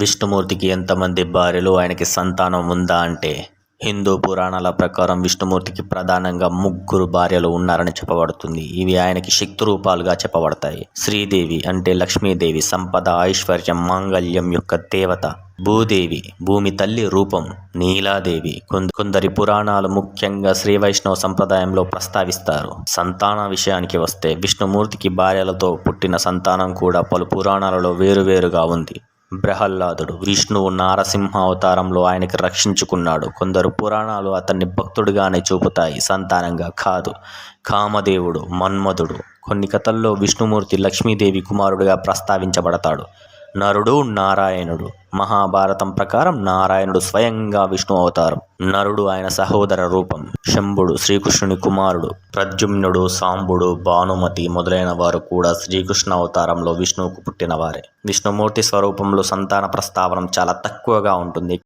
విష్ణుమూర్తికి ఎంతమంది భార్యలు ఆయనకి సంతానం ఉందా అంటే హిందూ పురాణాల ప్రకారం విష్ణుమూర్తికి ప్రధానంగా ముగ్గురు భార్యలు ఉన్నారని చెప్పబడుతుంది. ఇవి ఆయనకి శక్తి రూపాలుగా చెప్పబడతాయి. శ్రీదేవి అంటే లక్ష్మీదేవి సంపద ఐశ్వర్యం మాంగళ్యం యొక్క దేవత. భూదేవి భూమి తల్లి రూపం. నీలాదేవి కొందరి పురాణాలు ముఖ్యంగా శ్రీ వైష్ణవ సంప్రదాయంలో ప్రస్తావిస్తారు. సంతాన విషయానికి వస్తే విష్ణుమూర్తికి భార్యలతో పుట్టిన సంతానం కూడా పలు పురాణాలలో వేరువేరుగా ఉంది. ప్రహ్లాదుడు విష్ణువు నారసింహ అవతారంలో ఆయనకి రక్షించుకున్నాడు. కొందరు పురాణాలు అతన్ని భక్తుడిగానే చూపుతాయి. సంతానంగా కాదు. కామదేవుడు మన్మధుడు. కొన్ని కథల్లో విష్ణుమూర్తి లక్ష్మీదేవి కుమారుడిగా ప్రస్తావించబడతాడు. నరుడు నారాయణుడు. మహాభారతం ప్రకారం నారాయణుడు స్వయంగా విష్ణు అవతారం. నరుడు ఆయన సహోదర రూపం. శంభుడు శ్రీకృష్ణుని కుమారుడు. ప్రద్యుమ్నుడు సాంబుడు భానుమతి మొదలైన వారు కూడా శ్రీకృష్ణ అవతారంలో విష్ణువుకు పుట్టినవారే. విష్ణుమూర్తి స్వరూపంలో సంతాన ప్రస్తావన చాలా తక్కువగా ఉంటుంది.